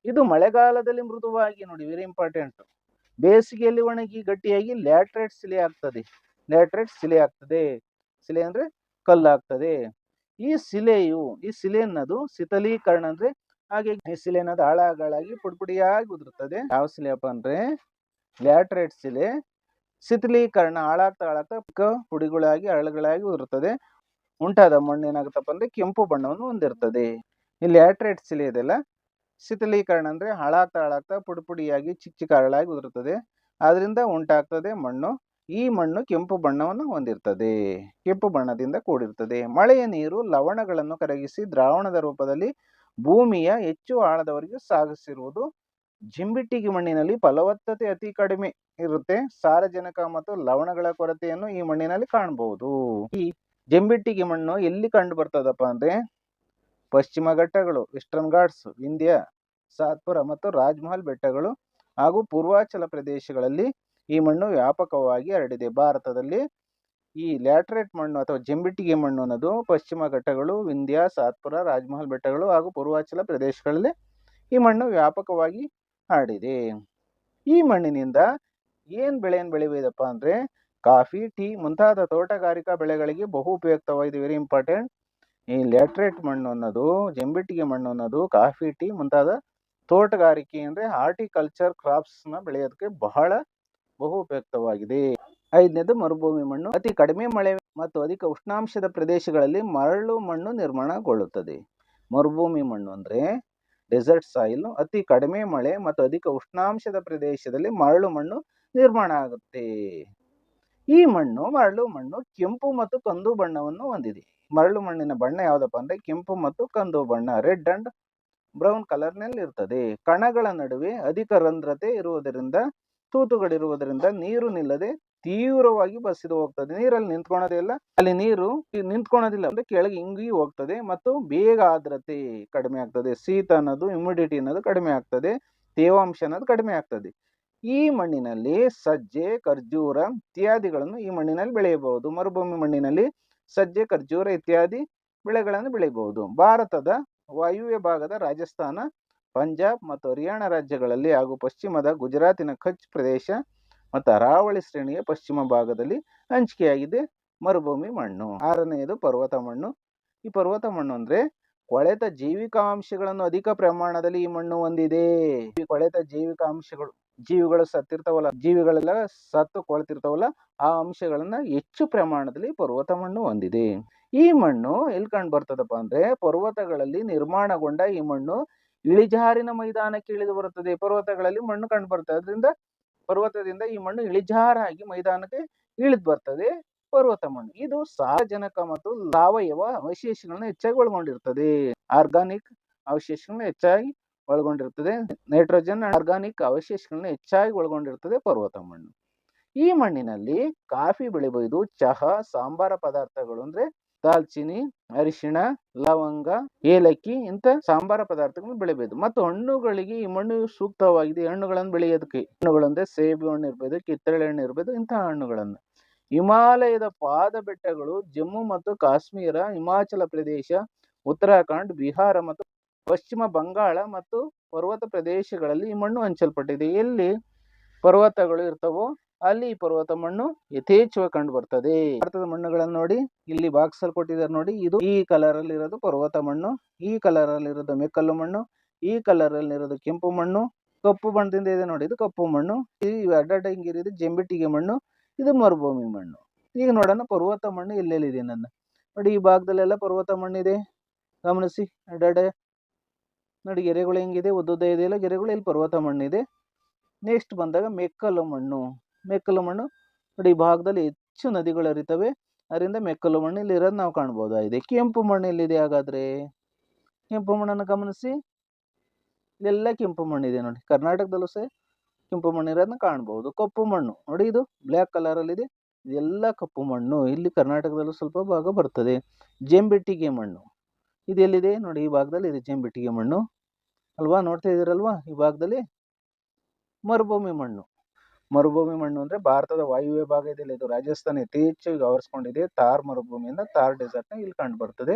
ಇದು ಮಳೆಗಾಲದಲ್ಲಿ ಮೃದುವಾಗಿ ನೋಡಿ ವೆರಿ ಇಂಪಾರ್ಟೆಂಟ್ ಬೇಸಿಗೆಯಲ್ಲಿ ಒಣಗಿ ಗಟ್ಟಿಯಾಗಿ ಲ್ಯಾಟ್ರೇಟ್ ಶಿಲೆ ಆಗ್ತದೆ. ಲ್ಯಾಟ್ರೇಟ್ ಶಿಲೆ ಆಗ್ತದೆ. ಶಿಲೆ ಅಂದ್ರೆ ಕಲ್ಲಾಗ್ತದೆ. ಈ ಶಿಲೆಯು ಈ ಶಿಲೆ ಅನ್ನೋದು ಶೀತಲೀಕರಣ ಅಂದ್ರೆ ಹಾಗೆ ಈ ಶಿಲೆ ಅನ್ನೋದು ಹಾಳಾಗಳಾಗಿ ಪುಡಿಪುಡಿಯಾಗಿ ಉದುರುತ್ತದೆ ಯಾವ ಸಿಲೆಯಪ್ಪ ಅಪ್ಪ ಅಂದ್ರೆ ಲ್ಯಾಟ್ರೇಟ್ ಶಿಲೆ ಶಿಥಲೀಕರಣ ಹಾಳಾಗ್ತಾ ಹಾಳಾಗ್ತಾ ಪುಡಿಗಳಾಗಿ, ಹರಳುಗಳಾಗಿ ಉದುರುತ್ತದೆ ಉಂಟಾದ ಮಣ್ಣು ಏನಾಗುತ್ತಪ್ಪ ಅಂದ್ರೆ ಕೆಂಪು ಬಣ್ಣವನ್ನು ಹೊಂದಿರ್ತದೆ. ಈ ಲ್ಯಾಟ್ರೇಟ್ ಶಿಲೆ ಇದೆಲ್ಲ ಶೀತಲೀಕರಣ ಅಂದ್ರೆ ಹಾಳಾಗ್ತಾ ಹಾಳಾಗ್ತಾ ಪುಡಿ ಪುಡಿಯಾಗಿ ಚಿಕ್ಕ ಚಿಕ್ಕ ಹರಳಾಗಿ ಉದುರುತ್ತದೆ. ಅದರಿಂದ ಉಂಟಾಗ್ತದೆ ಮಣ್ಣು. ಈ ಮಣ್ಣು ಕೆಂಪು ಬಣ್ಣವನ್ನು ಹೊಂದಿರ್ತದೆ. ಕೆಂಪು ಬಣ್ಣದಿಂದ ಕೂಡಿರ್ತದೆ. ಮಳೆಯ ನೀರು ಲವಣಗಳನ್ನು ಕರಗಿಸಿ ದ್ರಾವಣದ ರೂಪದಲ್ಲಿ ಭೂಮಿಯ ಹೆಚ್ಚು ಆಳದವರೆಗೆ ಸಾಗಿಸಿರುವುದು. ಜಿಂಬಿಟ್ಟಿಗೆ ಮಣ್ಣಿನಲ್ಲಿ ಫಲವತ್ತತೆ ಅತಿ ಕಡಿಮೆ ಇರುತ್ತೆ. ಸಾರಜನಕ ಮತ್ತು ಲವಣಗಳ ಕೊರತೆಯನ್ನು ಈ ಮಣ್ಣಿನಲ್ಲಿ ಕಾಣಬಹುದು. ಈ ಜಂಬಿಟ್ಟಿಗೆ ಮಣ್ಣು ಎಲ್ಲಿ ಕಂಡು ಬರ್ತದಪ್ಪ ಅಂದ್ರೆ ಪಶ್ಚಿಮ ಘಟ್ಟಗಳು ವೆಸ್ಟರ್ನ್ ಘಾಟ್ಸ್ ವಿಂಧ್ಯ ಸಾತ್ಪುರ ಮತ್ತು ರಾಜ್ಮಹಲ್ ಬೆಟ್ಟಗಳು ಹಾಗೂ ಪೂರ್ವಾಚಲ ಪ್ರದೇಶಗಳಲ್ಲಿ ಈ ಮಣ್ಣು ವ್ಯಾಪಕವಾಗಿ ಹರಡಿದೆ. ಭಾರತದಲ್ಲಿ ಈ ಲ್ಯಾಟ್ರೇಟ್ ಮಣ್ಣು ಅಥವಾ ಜಂಬಿಟ್ಟಿಗೆ ಮಣ್ಣು ಅನ್ನೋದು ಪಶ್ಚಿಮ ಘಟ್ಟಗಳು ವಿಂಧ್ಯ ಸಾತ್ಪುರ ರಾಜ್ಮಹಲ್ ಬೆಟ್ಟಗಳು ಹಾಗೂ ಪೂರ್ವಾಚಲ ಪ್ರದೇಶಗಳಲ್ಲಿ ಈ ಮಣ್ಣು ವ್ಯಾಪಕವಾಗಿ ಹರಡಿದೆ. ಈ ಮಣ್ಣಿನಿಂದ ಏನ್ ಬೆಳೆಯನ್ನು ಬೆಳಿಬೋದಪ್ಪ ಅಂದ್ರೆ ಕಾಫಿ, ಟೀ ಮುಂತಾದ ತೋಟಗಾರಿಕಾ ಬೆಳೆಗಳಿಗೆ ಬಹು ಉಪಯುಕ್ತವಾಗಿದೆ. ವೆರಿ ಇಂಪಾರ್ಟೆಂಟ್ ಈ ಲ್ಯಾಟ್ರೇಟ್ ಮಣ್ಣು ಅನ್ನೋದು, ಜಂಬಿಟ್ಟಿಗೆ ಮಣ್ಣು ಅನ್ನೋದು, ಕಾಫಿ, ಟೀ ಮುಂತಾದ ತೋಟಗಾರಿಕೆ ಅಂದ್ರೆ ಹಾರ್ಟಿಕಲ್ಚರ್ ಕ್ರಾಪ್ಸ್ನ ಬೆಳೆಯೋದಕ್ಕೆ ಬಹಳ ಬಹು ಉಪಯುಕ್ತವಾಗಿದೆ. ಐದನೇದು ಮರುಭೂಮಿ ಮಣ್ಣು. ಅತಿ ಕಡಿಮೆ ಮಳೆ ಮತ್ತು ಅಧಿಕ ಉಷ್ಣಾಂಶದ ಪ್ರದೇಶಗಳಲ್ಲಿ ಮರಳು ಮಣ್ಣು ನಿರ್ಮಾಣಗೊಳ್ಳುತ್ತದೆ. ಮರುಭೂಮಿ ಮಣ್ಣು ಅಂದ್ರೆ ಡೆಸರ್ಟ್ ಸಾಯಿಲ್ ಅತಿ ಕಡಿಮೆ ಮಳೆ ಮತ್ತು ಅಧಿಕ ಉಷ್ಣಾಂಶದ ಪ್ರದೇಶದಲ್ಲಿ ಮರಳು ಮಣ್ಣು ನಿರ್ಮಾಣ ಆಗುತ್ತೆ. ಈ ಮಣ್ಣು ಮರಳು ಮಣ್ಣು ಕೆಂಪು ಮತ್ತು ಕಂದು ಬಣ್ಣವನ್ನು ಹೊಂದಿದೆ. ಮರಳು ಮಣ್ಣಿನ ಬಣ್ಣ ಯಾವುದಪ್ಪ ಅಂದ್ರೆ ಕೆಂಪು ಮತ್ತು ಕಂದು ಬಣ್ಣ, ರೆಡ್ ಅಂಡ್ ಬ್ರೌನ್ ಕಲರ್ನಲ್ಲಿ ಇರ್ತದೆ. ಕಣಗಳ ನಡುವೆ ಅಧಿಕ ರಂಧ್ರತೆ ಇರುವುದರಿಂದ, ತೂತುಗಳಿರುವುದರಿಂದ ನೀರು ನಿಲ್ಲದೆ ತೀವ್ರವಾಗಿ ಬಸಿದು ಹೋಗ್ತದೆ. ನೀರಲ್ಲಿ ನಿಂತ್ಕೊಳೋದೇ ಇಲ್ಲ. ಅಲ್ಲಿ ನೀರು ನಿಂತ್ಕೊಳೋದಿಲ್ಲ ಅಂದ್ರೆ ಕೆಳಗೆ ಇಂಗಿ ಹೋಗ್ತದೆ ಮತ್ತು ಬೇಗ ಆದ್ರತೆ ಕಡಿಮೆ ಆಗ್ತದೆ. ಶೀತ ಅನ್ನೋದು ಇಮ್ಯುಡಿಟಿ ಅನ್ನೋದು ಕಡಿಮೆ ಆಗ್ತದೆ. ತೇವಾಂಶ ಅನ್ನೋದು ಕಡಿಮೆ ಆಗ್ತದೆ. ಈ ಮಣ್ಣಿನಲ್ಲಿ ಸಜ್ಜೆ, ಖರ್ಜೂರ ಇತ್ಯಾದಿಗಳನ್ನು ಈ ಮಣ್ಣಿನಲ್ಲಿ ಬೆಳೆಯಬಹುದು. ಮರುಭೂಮಿ ಮಣ್ಣಿನಲ್ಲಿ ಸಜ್ಜೆ ಖರ್ಜೂರ ಇತ್ಯಾದಿ ಬೆಳೆಗಳನ್ನು ಬೆಳೆಯಬಹುದು ಭಾರತದ ವಾಯುವ್ಯ ಭಾಗದ ರಾಜಸ್ಥಾನ, ಪಂಜಾಬ್ ಮತ್ತು ಹರಿಯಾಣ ರಾಜ್ಯಗಳಲ್ಲಿ ಹಾಗೂ ಪಶ್ಚಿಮದ ಗುಜರಾತಿನ ಕಚ್ ಪ್ರದೇಶ ಮತ್ತು ಅರಾವಳಿ ಶ್ರೇಣಿಯ ಪಶ್ಚಿಮ ಭಾಗದಲ್ಲಿ ಹಂಚಿಕೆಯಾಗಿದೆ ಮರುಭೂಮಿ ಮಣ್ಣು. ಆರನೆಯದು ಪರ್ವತ ಮಣ್ಣು. ಈ ಪರ್ವತ ಮಣ್ಣು ಅಂದರೆ ಕೊಳೆತ ಜೈವಿಕಾಂಶಗಳನ್ನು ಅಧಿಕ ಪ್ರಮಾಣದಲ್ಲಿ ಈ ಮಣ್ಣು ಹೊಂದಿದೆ. ಈ ಕೊಳೆತ ಜೈವಿಕಾಂಶಗಳು ಜೀವಿಗಳು ಸತ್ತಿರ್ತಾವಲ್ಲ, ಜೀವಿಗಳೆಲ್ಲ ಸತ್ತು ಕೊಳ್ತಿರ್ತಾವಲ್ಲ, ಆ ಅಂಶಗಳನ್ನ ಹೆಚ್ಚು ಪ್ರಮಾಣದಲ್ಲಿ ಪರ್ವತ ಮಣ್ಣು ಹೊಂದಿದೆ. ಈ ಮಣ್ಣು ಎಲ್ಲಿ ಕಂಡು ಬರ್ತದಪ್ಪ ಅಂದ್ರೆ ಪರ್ವತಗಳಲ್ಲಿ ನಿರ್ಮಾಣಗೊಂಡ ಈ ಮಣ್ಣು ಇಳಿಜಾರಿನ ಮೈದಾನಕ್ಕೆ ಇಳಿದು ಬರುತ್ತದೆ. ಪರ್ವತಗಳಲ್ಲಿ ಮಣ್ಣು ಕಂಡು ಬರ್ತದೆ. ಅದರಿಂದ ಪರ್ವತದಿಂದ ಈ ಮಣ್ಣು ಇಳಿಜಾರಾಗಿ ಮೈದಾನಕ್ಕೆ ಇಳಿದು ಬರ್ತದೆ ಪರ್ವತ ಮಣ್ಣು. ಇದು ಸಾರಜನಕ ಮತ್ತು ಸಾವಯವ ಅವಶೇಷಗಳನ್ನ ಹೆಚ್ಚಾಗಿ ಒಳಗೊಂಡಿರ್ತದೆ. ಆರ್ಗಾನಿಕ್ ಅವಶೇಷಗಳನ್ನ ಹೆಚ್ಚಾಗಿ ಒಳಗೊಂಡಿರ್ತದೆ ನೈಟ್ರೋಜನ್ ಆರ್ಗಾನಿಕ್ ಅವಶೇಷಗಳನ್ನ ಹೆಚ್ಚಾಗಿ ಒಳಗೊಂಡಿರ್ತದೆ ಪರ್ವತ ಮಣ್ಣು. ಈ ಮಣ್ಣಿನಲ್ಲಿ ಕಾಫಿ ಬೆಳಿಬೋದು, ಚಹಾ, ಸಾಂಬಾರ ಪದಾರ್ಥಗಳು ಅಂದ್ರೆ ದಾಲ್ಚಿನಿ, ಅರಿಶಿಣ, ಲವಂಗ, ಏಲಕ್ಕಿ ಇಂತ ಸಾಂಬಾರ ಪದಾರ್ಥಗಳನ್ನು ಬೆಳಿಬಹುದು ಮತ್ತು ಹಣ್ಣುಗಳಿಗೆ ಈ ಮಣ್ಣು ಸೂಕ್ತವಾಗಿದೆ. ಹಣ್ಣುಗಳನ್ನು ಬೆಳೆಯೋದಕ್ಕೆ ಹಣ್ಣುಗಳಂದ್ರೆ ಸೇಬು ಹಣ್ಣು ಇರ್ಬೋದು, ಕಿತ್ತಳೆ ಹಣ್ಣು ಇರ್ಬೋದು ಇಂತಹ ಹಣ್ಣುಗಳನ್ನು. ಹಿಮಾಲಯದ ಪಾದ ಬೆಟ್ಟಗಳು ಜಮ್ಮು ಮತ್ತು ಕಾಶ್ಮೀರ, ಹಿಮಾಚಲ ಪ್ರದೇಶ, ಉತ್ತರಾಖಂಡ್, ಬಿಹಾರ ಮತ್ತು ಪಶ್ಚಿಮ ಬಂಗಾಳ ಮತ್ತು ಪರ್ವತ ಪ್ರದೇಶಗಳಲ್ಲಿ ಈ ಮಣ್ಣು ಹಂಚಲ್ಪಟ್ಟಿದೆ. ಎಲ್ಲಿ ಪರ್ವತಗಳು ಇರ್ತವೋ ಅಲ್ಲಿ ಈ ಪರ್ವತ ಮಣ್ಣು ಯಥೇಚ್ಛವಾಗಿ ಕಂಡು ಬರ್ತದೆ ಭಾರತದ ಮಣ್ಣುಗಳನ್ನು ನೋಡಿ, ಇಲ್ಲಿ ಬಾಕ್ಸ್ ಅಲ್ಲಿ ಕೊಟ್ಟಿದ್ದಾರೆ ನೋಡಿ, ಇದು ಈ ಕಲರ್ ಅಲ್ಲಿ ಇರೋದು ಪರ್ವತ ಮಣ್ಣು, ಈ ಕಲರ್ ಅಲ್ಲಿ ಇರೋದು ಮೆಕ್ಕಲು ಮಣ್ಣು, ಈ ಕಲರ್ ಅಲ್ಲಿ ಇರೋದು ಕೆಂಪು ಮಣ್ಣು, ಕಪ್ಪು ಬಣ್ಣದಿಂದ ಇದೆ ನೋಡಿ, ಇದು ಕಪ್ಪು ಮಣ್ಣು, ಈ ಅಡ್ಡ ಹಿಂಗಿರಿದು ಜಂಬಿಟ್ಟಿಗೆ ಮಣ್ಣು, ಇದು ಮರುಭೂಮಿ ಮಣ್ಣು. ಈಗ ನೋಡೋಣ ಪರ್ವತ ಮಣ್ಣು ಎಲ್ಲೆಲ್ಲಿದೆ ನನ್ನ. ನೋಡಿ, ಈ ಭಾಗದಲ್ಲೆಲ್ಲ ಪರ್ವತ ಮಣ್ಣಿದೆ. ಗಮನಿಸಿ ಅಡ್ಡಾಡೆ ನೋಡಿ ಗೆರೆಗಳು ಹೆಂಗಿದೆ? ಉದ್ದುದ್ದ ಇದೆಯಲ್ಲ ಗೆರೆಗಳು ಇಲ್ಲಿ ಪರ್ವತ ಮಣ್ಣಿದೆ? ನೆಕ್ಸ್ಟ್ ಬಂದಾಗ ಮೆಕ್ಕಲು ಮಣ್ಣು. ಮೆಕ್ಕಲು ಮಣ್ಣು ನೋಡಿ ಈ ಭಾಗದಲ್ಲಿ ಹೆಚ್ಚು ನದಿಗಳು ಹರಿತವೆ. ಅದರಿಂದ ಮೆಕ್ಕಲು ಮಣ್ಣು ಇಲ್ಲಿ ಇರೋದು ನಾವು ಕಾಣ್ಬೋದಾಗಿದೆ ಕೆಂಪು ಮಣ್ಣು ಇಲ್ಲಿದೆ ಹಾಗಾದ್ರೆ? ಕೆಂಪು ಮಣ್ಣನ್ನು ಗಮನಿಸಿ. ಇಲ್ಲೆಲ್ಲ ಕೆಂಪು ಮಣ್ಣಿದೆ ನೋಡಿ. ಕರ್ನಾಟಕದಲ್ಲೂ ಸಹ ಕೆಂಪು ಮಣ್ಣು ಇರೋದನ್ನ ಕಾಣ್ಬೋದು. ಕಪ್ಪು ಮಣ್ಣು. ನೋಡಿ ಇದು ಬ್ಲ್ಯಾಕ್ ಕಲರ್ ಅಲ್ಲಿ ಇದೆ. ಇದೆಲ್ಲ ಕಪ್ಪು ಮಣ್ಣು. ಇಲ್ಲಿ ಕರ್ನಾಟಕದಲ್ಲೂ ಸ್ವಲ್ಪ ಭಾಗ ಬರ್ತದೆ. ಜಂಬೆಟ್ಟಿಗೆ ಮಣ್ಣು. ಇದು ಎಲ್ಲಿದೆ? ನೋಡಿ, ಈ ಭಾಗದಲ್ಲಿ ಇದು ಜಂಬಿಟ್ಟಿಗೆ ಮಣ್ಣು. ಅಲ್ವಾ? ನೋಡ್ತಾ ಇದ್ದೀರಲ್ವಾ? ಈ ಭಾಗದಲ್ಲಿ ಮರುಭೂಮಿ ಮಣ್ಣು. ಮರುಭೂಮಿ ಮಣ್ಣು ಅಂದ್ರೆ ಭಾರತದ ವಾಯುವ್ಯ ಭಾಗದಲ್ಲಿ ಇದು. ರಾಜಸ್ಥಾನ ಯಥೇಚ್ಛವಾಗಿ ಆವರಿಸ್ಕೊಂಡಿದೆ. ತಾರ್ ಮರುಭೂಮಿಯಿಂದ ತಾರ್ ಡೆಸರ್ಟ್ ಇಲ್ಲಿ ಕಂಡು ಬರ್ತದೆ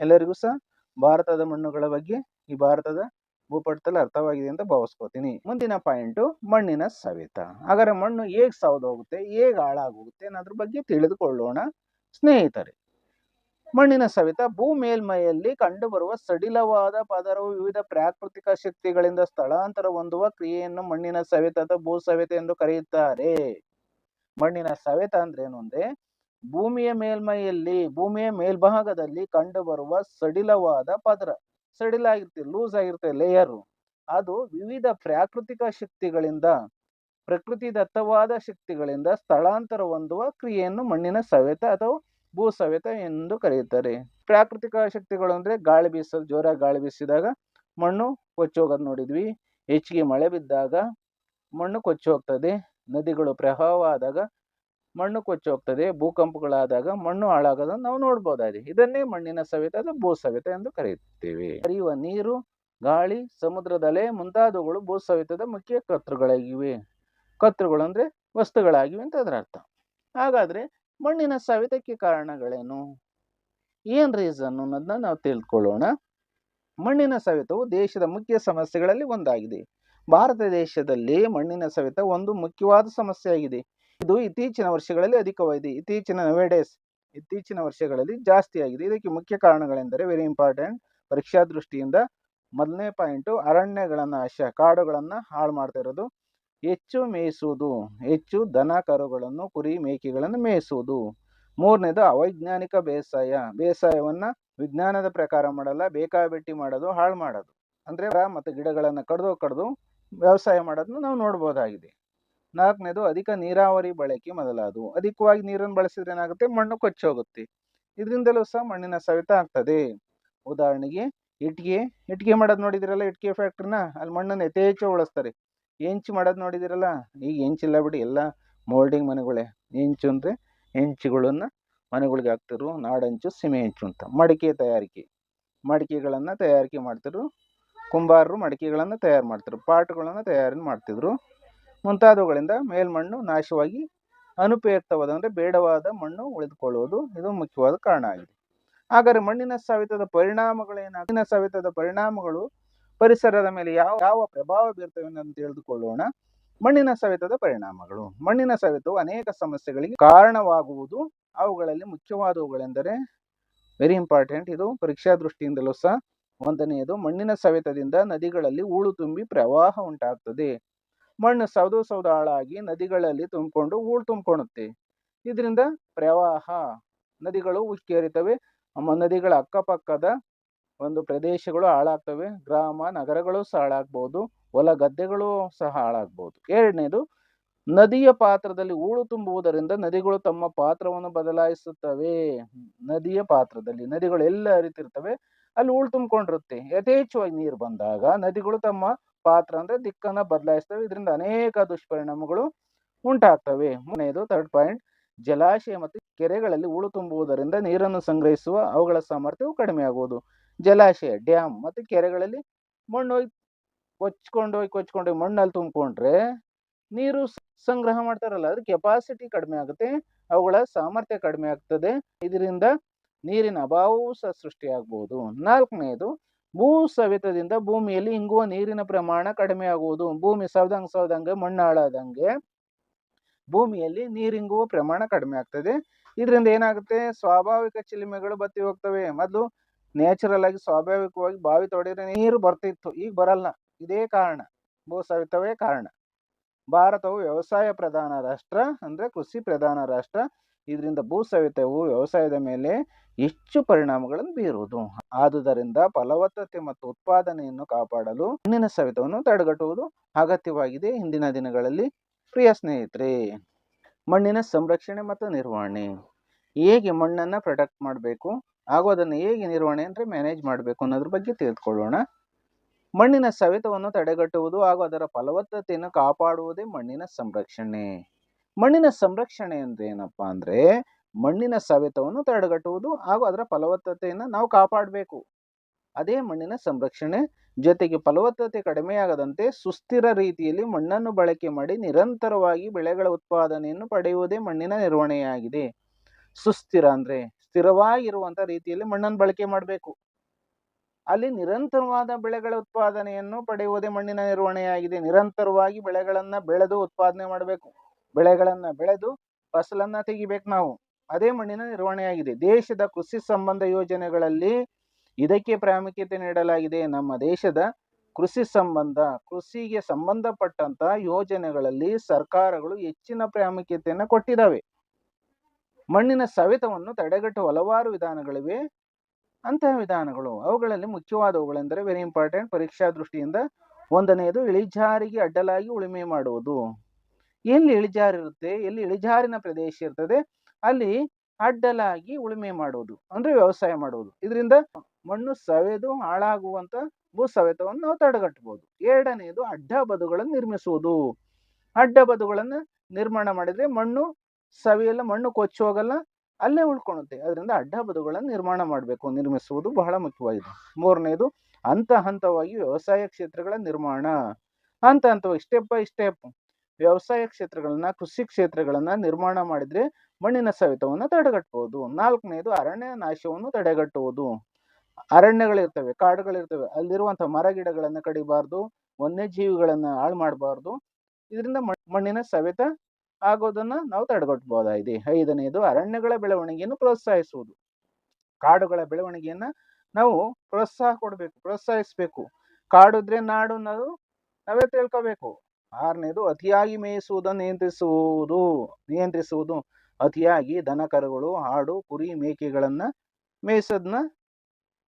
ಎಲ್ಲರಿಗೂ ಸಹ ಭಾರತದ ಮಣ್ಣುಗಳ ಬಗ್ಗೆ ಈ ಭಾರತದ ಭೂಪಟದಲ್ಲಿ ಅರ್ಥವಾಗಿದೆ ಅಂತ ಭಾವಿಸ್ಕೋತೀನಿ ಮುಂದಿನ ಪಾಯಿಂಟ್ ಮಣ್ಣಿನ ಸವೆತ. ಹಾಗಾದ್ರೆ ಮಣ್ಣು ಹೇಗೆ ಸವದೋಗುತ್ತೆ ಹೇಗ್ ಹಾಳಾಗೋಗುತ್ತೆ ಅನ್ನೋದ್ರ ಬಗ್ಗೆ ತಿಳಿದುಕೊಳ್ಳೋಣ. ಸ್ನೇಹಿತರೆ ಮಣ್ಣಿನ ಸವೆತ ಭೂ ಮೇಲ್ಮೈಯಲ್ಲಿ ಕಂಡುಬರುವ ಸಡಿಲವಾದ ಪದರವು ವಿವಿಧ ಪ್ರಾಕೃತಿಕ ಶಕ್ತಿಗಳಿಂದ ಸ್ಥಳಾಂತರ ಹೊಂದುವ ಕ್ರಿಯೆಯನ್ನು ಮಣ್ಣಿನ ಸವೆತ ಅಥವಾ ಭೂ ಸವೆತ ಎಂದು ಕರೆಯುತ್ತಾರೆ. ಮಣ್ಣಿನ ಸವೆತ ಅಂದ್ರೆ ಏನು ಅಂದ್ರೆ ಭೂಮಿಯ ಮೇಲ್ಮೈಯಲ್ಲಿ, ಭೂಮಿಯ ಮೇಲ್ಭಾಗದಲ್ಲಿ ಕಂಡುಬರುವ ಸಡಿಲವಾದ ಪದರ. ಸಡಿಲ ಆಗಿರ್ತದೆ ಲೂಸ್ ಆಗಿರ್ತದೆ ಲೇಯರ್. ಅದು ವಿವಿಧ ಪ್ರಾಕೃತಿಕ ಶಕ್ತಿಗಳಿಂದ ಪ್ರಕೃತಿ ದತ್ತವಾದ ಶಕ್ತಿಗಳಿಂದ ಸ್ಥಳಾಂತರ ಹೊಂದುವ ಕ್ರಿಯೆಯನ್ನು ಮಣ್ಣಿನ ಸವೆತ ಅಥವಾ ಭೂ ಸವೆತ ಎಂದು ಕರೆಯುತ್ತಾರೆ. ಪ್ರಾಕೃತಿಕ ಶಕ್ತಿಗಳು ಅಂದ್ರೆ ಗಾಳಿ ಬೀಸಲು, ಜೋರಾಗಿ ಗಾಳಿ ಬೀಸಿದಾಗ ಮಣ್ಣು ಕೊಚ್ಚಿ ಹೋಗೋದು ನೋಡಿದ್ವಿ. ಹೆಚ್ಚಿಗೆ ಮಳೆ ಬಿದ್ದಾಗ ಮಣ್ಣು ಕೊಚ್ಚಿ ಹೋಗ್ತದೆ ನದಿಗಳು ಪ್ರವಾಹ ಆದಾಗ ಮಣ್ಣು ಕೊಚ್ಚಿ ಹೋಗ್ತದೆ ಭೂಕಂಪಗಳಾದಾಗ ಮಣ್ಣು ಹಾಳಾಗೋದನ್ನು ನಾವು ನೋಡ್ಬೋದಾಗಿದೆ. ಇದನ್ನೇ ಮಣ್ಣಿನ ಸವೆತ ಅಥವಾ ಭೂ ಸವೆತ ಎಂದು ಕರೆಯುತ್ತೇವೆ. ಹರಿಯುವ ನೀರು, ಗಾಳಿ ಸಮುದ್ರದಲೆ ಮುಂತಾದವುಗಳು ಭೂ ಸವೆತದ ಮುಖ್ಯ ಕರ್ತೃಗಳಾಗಿವೆ. ಕರ್ತೃಗಳು ಅಂದ್ರೆ ವಸ್ತುಗಳಾಗಿವೆ ಅಂತ ಅದರ ಅರ್ಥ. ಹಾಗಾದ್ರೆ ಮಣ್ಣಿನ ಸವೆತಕ್ಕೆ ಕಾರಣಗಳೇನು? ಏನ್ ರೀಸನ್ ಅನ್ನೋದನ್ನ ನಾವು ತಿಳ್ಕೊಳ್ಳೋಣ. ಮಣ್ಣಿನ ಸವೆತವು ದೇಶದ ಮುಖ್ಯ ಸಮಸ್ಯೆಗಳಲ್ಲಿ ಒಂದಾಗಿದೆ. ಭಾರತ ದೇಶದಲ್ಲಿ ಮಣ್ಣಿನ ಸವೆತ ಒಂದು ಮುಖ್ಯವಾದ ಸಮಸ್ಯೆಯಾಗಿದೆ. ಇದು ಇತ್ತೀಚಿನ ವರ್ಷಗಳಲ್ಲಿ ಅಧಿಕವಾಗಿದೆ. ಇತ್ತೀಚಿನ ನವೇಡೇಸ್ ಇತ್ತೀಚಿನ ವರ್ಷಗಳಲ್ಲಿ ಜಾಸ್ತಿ ಆಗಿದೆ ಇದಕ್ಕೆ ಮುಖ್ಯ ಕಾರಣಗಳೆಂದರೆ ವೆರಿ ಇಂಪಾರ್ಟೆಂಟ್ ಪರೀಕ್ಷಾ ದೃಷ್ಟಿಯಿಂದ ಮೊದಲನೇ ಪಾಯಿಂಟು ಅರಣ್ಯಗಳ ನಾಶ ಕಾಡುಗಳನ್ನು ಹಾಳು ಮಾಡ್ತಾ ಇರೋದು. ಹೆಚ್ಚು ಮೇಯಿಸುವುದು, ಹೆಚ್ಚು ದನ ಕರುಗಳನ್ನು, ಕುರಿ ಮೇಕೆಗಳನ್ನು ಮೇಯಿಸುವುದು. ಮೂರನೇದು, ಅವೈಜ್ಞಾನಿಕ ಬೇಸಾಯ. ಬೇಸಾಯವನ್ನು ವಿಜ್ಞಾನದ ಪ್ರಕಾರ ಮಾಡಲ್ಲ ಬೇಕಾಬಿಟ್ಟಿ ಮಾಡೋದು, ಹಾಳು ಮಾಡೋದು. ಅಂದ್ರೆ ಮರ ಮತ್ತು ಗಿಡಗಳನ್ನು ಕಡ್ದು ಕಡ್ದು ವ್ಯವಸಾಯ ಮಾಡೋದನ್ನ ನಾವು ನೋಡ್ಬೋದಾಗಿದೆ. ನಾಲ್ಕನೇದು, ಅಧಿಕ ನೀರಾವರಿ ಬಳಕೆ ಮೊದಲಾದವು. ಅಧಿಕವಾಗಿ ನೀರನ್ನು ಬಳಸಿದ್ರೆ ಏನಾಗುತ್ತೆ? ಮಣ್ಣು ಕೊಚ್ಚೋಗುತ್ತೆ. ಇದರಿಂದಲೂ ಸಹ ಮಣ್ಣಿನ ಸವೆತ ಆಗ್ತದೆ. ಉದಾಹರಣೆಗೆ ಇಟ್ಟಿಗೆ ಇಟ್ಟಿಗೆ ಮಾಡೋದು ನೋಡಿದಿರಲ್ಲ ಇಟ್ಟಿಗೆ ಫ್ಯಾಕ್ಟ್ರಿನ ಅಲ್ಲಿ ಮಣ್ಣನ್ನು ಯಥೇಚ್ಛ ಉಳಿಸ್ತಾರೆ. ಹೆಂಚು ಮಾಡೋದು ನೋಡಿದಿರಲ್ಲ? ಈಗ ಹೆಂಚಿಲ್ಲ ಬಿಡಿ, ಎಲ್ಲ ಮೋಲ್ಡಿಂಗ್ ಮನೆಗಳೇ. ಹೆಂಚು ಅಂದರೆ ಹೆಂಚುಗಳನ್ನು ಮನೆಗಳಿಗೆ ಹಾಕ್ತಿರು ನಾಡಂಚು ಸೀಮೆ ಹೆಂಚು ಅಂತ. ಮಡಿಕೆ ತಯಾರಿಕೆ. ಮಡಿಕೆಗಳನ್ನು ತಯಾರಿಕೆ ಮಾಡ್ತಿದ್ರು ಕುಂಬಾರರು ಮಡಿಕೆಗಳನ್ನು ತಯಾರು ಮಾಡ್ತಿದ್ರು ಪಾಟ್ಗಳನ್ನು ತಯಾರಿ ಮಾಡ್ತಿದ್ರು. ಮುಂತಾದವುಗಳಿಂದ ಮೇಲ್ಮಣ್ಣು ನಾಶವಾಗಿ ಅನುಪಯುಕ್ತವಾದ ಅಂದರೆ ಬೇಡವಾದ ಮಣ್ಣು ಉಳಿದುಕೊಳ್ಳುವುದು, ಇದು ಮುಖ್ಯವಾದ ಕಾರಣ ಆಗಿದೆ. ಹಾಗಾದರೆ ಮಣ್ಣಿನ ಸವೆತದ ಪರಿಣಾಮಗಳೇನು ಮಣ್ಣಿನ ಸವೆತದ ಪರಿಣಾಮಗಳು ಪರಿಸರದ ಮೇಲೆ ಯಾವ ಯಾವ ಪ್ರಭಾವ ಬೀರ್ತವೆ ಅಂತ ತಿಳಿದುಕೊಳ್ಳೋಣ. ಮಣ್ಣಿನ ಸವೆತದ ಪರಿಣಾಮಗಳು. ಮಣ್ಣಿನ ಸವೆತವು ಅನೇಕ ಸಮಸ್ಯೆಗಳಿಗೆ ಕಾರಣವಾಗುವುದು. ಅವುಗಳಲ್ಲಿ ಮುಖ್ಯವಾದವುಗಳೆಂದರೆ ವೆರಿ ಇಂಪಾರ್ಟೆಂಟ್ ಇದು ಪರೀಕ್ಷಾ ದೃಷ್ಟಿಯಿಂದಲೂ ಸಹ. ಒಂದನೆಯದು ಮಣ್ಣಿನ ಸವೆತದಿಂದ ನದಿಗಳಲ್ಲಿ ಹೂಳು ತುಂಬಿ ಪ್ರವಾಹ ಉಂಟಾಗ್ತದೆ. ಮಣ್ಣು ಸೌದು ಸೌದು ಹಾಳಾಗಿ ನದಿಗಳಲ್ಲಿ ತುಂಬಿಕೊಂಡು ಹೂಳು ತುಂಬಿಕೊಳ್ಳುತ್ತೆ. ಇದರಿಂದ ಪ್ರವಾಹ, ನದಿಗಳು ಉಕ್ಕೇರಿತವೆ. ನಮ್ಮ ನದಿಗಳ ಅಕ್ಕಪಕ್ಕದ ಒಂದು ಪ್ರದೇಶಗಳು ಹಾಳಾಗ್ತವೆ, ಗ್ರಾಮ, ನಗರಗಳು ಸಹ ಹಾಳಾಗ್ಬೋದು, ಹೊಲ ಗದ್ದೆಗಳು ಸಹ ಹಾಳಾಗ್ಬೋದು. ಎರಡನೇದು, ನದಿಯ ಪಾತ್ರದಲ್ಲಿ ಹೂಳು ತುಂಬುವುದರಿಂದ ನದಿಗಳು ತಮ್ಮ ಪಾತ್ರವನ್ನು ಬದಲಾಯಿಸುತ್ತವೆ. ನದಿಯ ಪಾತ್ರದಲ್ಲಿ ನದಿಗಳು ಎಲ್ಲ ಹರಿತಿರ್ತವೆ, ಅಲ್ಲಿ ಹೂಳು ತುಂಬಿಕೊಂಡಿರುತ್ತೆ. ಯಥೇಚ್ಛವಾಗಿ ನೀರು ಬಂದಾಗ ನದಿಗಳು ತಮ್ಮ ಪಾತ್ರ ಅಂದ್ರೆ ದಿಕ್ಕನ್ನ ಬದಲಾಯಿಸ್ತವೆ, ಇದರಿಂದ ಅನೇಕ ದುಷ್ಪರಿಣಾಮಗಳು ಉಂಟಾಗ್ತವೆ. ಮೂರನೇದು ಥರ್ಡ್ ಪಾಯಿಂಟ್ ಜಲಾಶಯ ಮತ್ತು ಕೆರೆಗಳಲ್ಲಿ ಹೂಳು ತುಂಬುವುದರಿಂದ ನೀರನ್ನು ಸಂಗ್ರಹಿಸುವ ಅವುಗಳ ಸಾಮರ್ಥ್ಯವು ಕಡಿಮೆ ಆಗುವುದು ಜಲಾಶಯ, ಡ್ಯಾಮ್ ಮತ್ತು ಕೆರೆಗಳಲ್ಲಿ ಮಣ್ಣು ಹೋಗಿ ಕೊಚ್ಕೊಂಡು ಹೋಗಿ ಕೊಚ್ಕೊಂಡು ಹೋಗಿ ಮಣ್ಣಲ್ಲಿ ತುಂಬಿಕೊಂಡ್ರೆ ನೀರು ಸಂಗ್ರಹ ಮಾಡ್ತಾರಲ್ಲ, ಅದ್ರ ಕೆಪಾಸಿಟಿ ಕಡಿಮೆ ಆಗುತ್ತೆ, ಅವುಗಳ ಸಾಮರ್ಥ್ಯ ಕಡಿಮೆ ಆಗ್ತದೆ. ಇದರಿಂದ ನೀರಿನ ಅಭಾವವೂ ಸಹ ಸೃಷ್ಟಿಯಾಗಬಹುದು ನಾಲ್ಕನೇದು ಭೂ ಸವೆತದಿಂದ ಭೂಮಿಯಲ್ಲಿ ಇಂಗುವ ನೀರಿನ ಪ್ರಮಾಣ ಕಡಿಮೆ ಆಗುವುದು. ಭೂಮಿ ಸವದಂಗೆ ಸವದಂಗೆ ಮಣ್ಣು ಹಾಳಾದಂಗೆ ಭೂಮಿಯಲ್ಲಿ ನೀರಿಂಗುವ ಪ್ರಮಾಣ ಕಡಿಮೆ ಆಗ್ತದೆ. ಇದರಿಂದ ಏನಾಗುತ್ತೆ? ಸ್ವಾಭಾವಿಕ ಚಿಲುಮೆಗಳು ಬತ್ತಿ ಹೋಗ್ತವೆ. ಮೊದಲು ನ್ಯಾಚುರಲ್ ಆಗಿ ಸ್ವಾಭಾವಿಕವಾಗಿ ಬಾವಿ ತೊಡಿದ್ರೆ ನೀರು ಬರ್ತಿತ್ತು. ಈಗ ಬರಲ್ಲ ಇದೇ ಕಾರಣ. ಭೂ ಸವೆತವೇ ಕಾರಣ. ಭಾರತವು ವ್ಯವಸಾಯ ಪ್ರಧಾನ ರಾಷ್ಟ್ರ ಅಂದ್ರೆ ಕೃಷಿ ಪ್ರಧಾನ ರಾಷ್ಟ್ರ. ಇದರಿಂದ ಭೂ ಸವೆತವು ವ್ಯವಸಾಯದ ಮೇಲೆ ಹೆಚ್ಚು ಪರಿಣಾಮಗಳನ್ನು ಬೀರುವುದು. ಆದುದರಿಂದ ಫಲವತ್ತತೆ ಮತ್ತು ಉತ್ಪಾದನೆಯನ್ನು ಕಾಪಾಡಲು ಮಣ್ಣಿನ ಸವಿತವನ್ನು ತಡೆಗಟ್ಟುವುದು ಅಗತ್ಯವಾಗಿದೆ ಹಿಂದಿನ ದಿನಗಳಲ್ಲಿ. ಪ್ರಿಯ ಸ್ನೇಹಿತರೆ, ಮಣ್ಣಿನ ಸಂರಕ್ಷಣೆ ಮತ್ತು ನಿರ್ವಹಣೆ. ಹೇಗೆ ಮಣ್ಣನ್ನು ಪ್ರೊಟೆಕ್ಟ್ ಮಾಡಬೇಕು? ಹಾಗೂ ಅದನ್ನು ಹೇಗೆ ನಿರ್ವಹಣೆ ಅಂದರೆ ಮ್ಯಾನೇಜ್ ಮಾಡಬೇಕು ಅನ್ನೋದ್ರ ಬಗ್ಗೆ ತಿಳಿದುಕೊಳ್ಳೋಣ ಮಣ್ಣಿನ ಸವೆತವನ್ನು ತಡೆಗಟ್ಟುವುದು ಹಾಗೂ ಅದರ ಫಲವತ್ತತೆಯನ್ನು ಕಾಪಾಡುವುದೇ ಮಣ್ಣಿನ ಸಂರಕ್ಷಣೆ. ಮಣ್ಣಿನ ಸಂರಕ್ಷಣೆ ಅಂದರೆ ಏನಪ್ಪಾ ಅಂದ್ರೆ ಮಣ್ಣಿನ ಸವೆತವನ್ನು ತಡೆಗಟ್ಟುವುದು ಹಾಗೂ ಅದರ ಫಲವತ್ತತೆಯನ್ನು ನಾವು ಕಾಪಾಡಬೇಕು. ಅದೇ ಮಣ್ಣಿನ ಸಂರಕ್ಷಣೆ. ಜೊತೆಗೆ ಫಲವತ್ತತೆ ಕಡಿಮೆಯಾಗದಂತೆ ಸುಸ್ಥಿರ ರೀತಿಯಲ್ಲಿ ಮಣ್ಣನ್ನು ಬಳಕೆ ಮಾಡಿ ನಿರಂತರವಾಗಿ ಬೆಳೆಗಳ ಉತ್ಪಾದನೆಯನ್ನು ಪಡೆಯುವುದೇ ಮಣ್ಣಿನ ನಿರ್ವಹಣೆಯಾಗಿದೆ. ಸುಸ್ಥಿರ ಅಂದ್ರೆ ಸ್ಥಿರವಾಗಿರುವಂತ ರೀತಿಯಲ್ಲಿ ಮಣ್ಣನ್ನು ಬಳಕೆ ಮಾಡಬೇಕು. ಅಲ್ಲಿ ನಿರಂತರವಾದ ಬೆಳೆಗಳ ಉತ್ಪಾದನೆಯನ್ನು ಪಡೆಯುವುದೇ ಮಣ್ಣಿನ ನಿರ್ವಹಣೆಯಾಗಿದೆ. ನಿರಂತರವಾಗಿ ಬೆಳೆಗಳನ್ನ ಬೆಳೆದು ಉತ್ಪಾದನೆ ಮಾಡಬೇಕು. ಬೆಳೆಗಳನ್ನ ಬೆಳೆದು ಫಸಲನ್ನ ತೆಗಿಬೇಕು ನಾವು. ಅದೇ ಮಣ್ಣಿನ ನಿರ್ವಹಣೆಯಾಗಿದೆ. ದೇಶದ ಕೃಷಿ ಸಂಬಂಧ ಯೋಜನೆಗಳಲ್ಲಿ ಇದಕ್ಕೆ ಪ್ರಾಮುಖ್ಯತೆ ನೀಡಲಾಗಿದೆ. ನಮ್ಮ ದೇಶದ ಕೃಷಿ ಸಂಬಂಧ, ಕೃಷಿಗೆ ಸಂಬಂಧಪಟ್ಟಂತ ಯೋಜನೆಗಳಲ್ಲಿ ಸರ್ಕಾರಗಳು ಹೆಚ್ಚಿನ ಪ್ರಾಮುಖ್ಯತೆಯನ್ನು ಕೊಟ್ಟಿದ್ದಾವೆ. ಮಣ್ಣಿನ ಸವೆತವನ್ನು ತಡೆಗಟ್ಟುವ ಹಲವಾರು ವಿಧಾನಗಳಿವೆ. ಅಂತಹ ವಿಧಾನಗಳು ಅವುಗಳಲ್ಲಿ ಮುಖ್ಯವಾದವುಗಳೆಂದರೆ ವೆರಿ ಇಂಪಾರ್ಟೆಂಟ್ ಪರೀಕ್ಷಾ ದೃಷ್ಟಿಯಿಂದ. ಒಂದನೆಯದು ಇಳಿಜಾರಿಗೆ ಅಡ್ಡಲಾಗಿ ಉಳುಮೆ ಮಾಡುವುದು. ಎಲ್ಲಿ ಇಳಿಜಾರಿರುತ್ತೆ ಎಲ್ಲಿ ಇಳಿಜಾರಿನ ಪ್ರದೇಶ ಇರ್ತದೆ? ಅಲ್ಲಿ ಅಡ್ಡಲಾಗಿ ಉಳುಮೆ ಮಾಡುವುದು, ಅಂದ್ರೆ ವ್ಯವಸಾಯ ಮಾಡುವುದು. ಇದರಿಂದ ಮಣ್ಣು ಸವೆದು ಹಾಳಾಗುವಂತ ಭೂ ಸವೆತವನ್ನು ನಾವು ತಡೆಗಟ್ಟಬಹುದು. ಎರಡನೆಯದು ಅಡ್ಡ ಬದುಗಳನ್ನು ನಿರ್ಮಿಸುವುದು. ಅಡ್ಡ ಬದುಗಳನ್ನು ನಿರ್ಮಾಣ ಮಾಡಿದ್ರೆ ಮಣ್ಣು ಸವಿಯಲ್ಲ, ಮಣ್ಣು ಕೊಚ್ಚಿ ಹೋಗಲ್ಲ, ಅಲ್ಲೇ ಉಳ್ಕೊಳುತ್ತೆ ಅದರಿಂದ ಅಡ್ಡ ಬದುಗಳನ್ನು ನಿರ್ಮಾಣ ಮಾಡಬೇಕು, ನಿರ್ಮಿಸುವುದು ಬಹಳ ಮುಖ್ಯವಾಗಿದೆ. ಮೂರನೇದು, ಹಂತ ಹಂತವಾಗಿ ವ್ಯವಸಾಯ ಕ್ಷೇತ್ರಗಳ ನಿರ್ಮಾಣ. ಹಂತ ಹಂತವಾಗಿ ಸ್ಟೆಪ್ ಬೈ ಸ್ಟೆಪ್ ವ್ಯವಸಾಯ ಕ್ಷೇತ್ರಗಳನ್ನ, ಕೃಷಿ ಕ್ಷೇತ್ರಗಳನ್ನ ನಿರ್ಮಾಣ ಮಾಡಿದ್ರೆ ಮಣ್ಣಿನ ಸವೆತವನ್ನು ತಡೆಗಟ್ಟಬಹುದು ನಾಲ್ಕನೇದು, ಅರಣ್ಯ ನಾಶವನ್ನು ತಡೆಗಟ್ಟುವುದು. ಅರಣ್ಯಗಳಿರ್ತವೆ, ಕಾಡುಗಳಿರ್ತವೆ ಅಲ್ಲಿರುವಂತಹ ಮರ ಗಿಡಗಳನ್ನ ಕಡಿಬಾರ್ದು, ವನ್ಯಜೀವಿಗಳನ್ನ ಹಾಳು ಮಾಡಬಾರ್ದು. ಇದರಿಂದ ಮಣ್ಣಿನ ಸವೆತ ಆಗೋದನ್ನ ನಾವು ತಡೆಗಟ್ಟಬಹುದಾಗಿದೆ ಐದನೆಯದು ಅರಣ್ಯಗಳ ಬೆಳವಣಿಗೆಯನ್ನು ಪ್ರೋತ್ಸಾಹಿಸುವುದು. ಕಾಡುಗಳ ಬೆಳವಣಿಗೆಯನ್ನ ನಾವು ಪ್ರೋತ್ಸಾಹ ಕೊಡಬೇಕು, ಪ್ರೋತ್ಸಾಹಿಸಬೇಕು. ಕಾಡುದ್ರೆ ನಾಡು ಅನ್ನೋದು ನಾವೇ ತಿಳ್ಕೋಬೇಕು. ಆರನೇದು ಅತಿಯಾಗಿ ಮೇಯಿಸುವುದನ್ನು ನಿಯಂತ್ರಿಸುವುದು ನಿಯಂತ್ರಿಸುವುದು. ಅತಿಯಾಗಿ ದನ ಕರುಗಳು ಆಡು ಕುರಿ ಮೇಕೆಗಳನ್ನ ಮೇಯಿಸೋದನ್ನ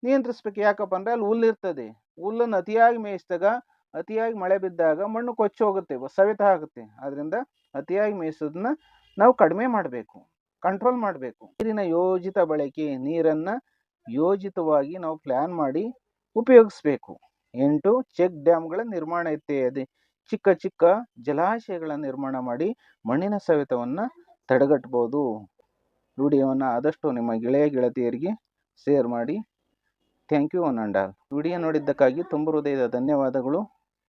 ನಿಯಂತ್ರಿಸ್ಬೇಕು. ಯಾಕಪ್ಪ ಅಂದ್ರೆ ಅಲ್ಲಿ ಹುಲ್ಲು ಇರ್ತದೆ. ಹುಲ್ಲನ್ನು ಅತಿಯಾಗಿ ಮೇಯಿಸಿದಾಗ ಅತಿಯಾಗಿ ಮಳೆ ಬಿದ್ದಾಗ ಮಣ್ಣು ಕೊಚ್ಚಿ ಹೋಗುತ್ತೆ ಸವೆತ ಆಗುತ್ತೆ. ಅದರಿಂದ ಅತಿಯಾಗಿ ಮೇಯಿಸೋದನ್ನ ನಾವು ಕಡಿಮೆ ಮಾಡಬೇಕು ಕಂಟ್ರೋಲ್ ಮಾಡಬೇಕು. ನೀರಿನ ಯೋಜಿತ ಬಳಕೆ, ನೀರನ್ನು ಯೋಜಿತವಾಗಿ ನಾವು ಪ್ಲ್ಯಾನ್ ಮಾಡಿ ಉಪಯೋಗಿಸ್ಬೇಕು. ಎಂಟು, ಚೆಕ್ ಡ್ಯಾಮ್ಗಳ ನಿರ್ಮಾಣ ಇತ್ಯಾದಿ ಚಿಕ್ಕ ಚಿಕ್ಕ ಜಲಾಶಯಗಳ ನಿರ್ಮಾಣ ಮಾಡಿ ಮಣ್ಣಿನ ಸವೆತವನ್ನು ತಡೆಗಟ್ಬೋದು. ವಿಡಿಯೋವನ್ನು ಆದಷ್ಟು ನಿಮ್ಮ ಗೆಳೆಯ ಗೆಳತಿಯರಿಗೆ ಶೇರ್ ಮಾಡಿ. Thank you one all video ನೋಡಿದ್ದಕ್ಕಾಗಿ ತುಂಬ ಹೃದಯದ ಧನ್ಯವಾದಗಳು.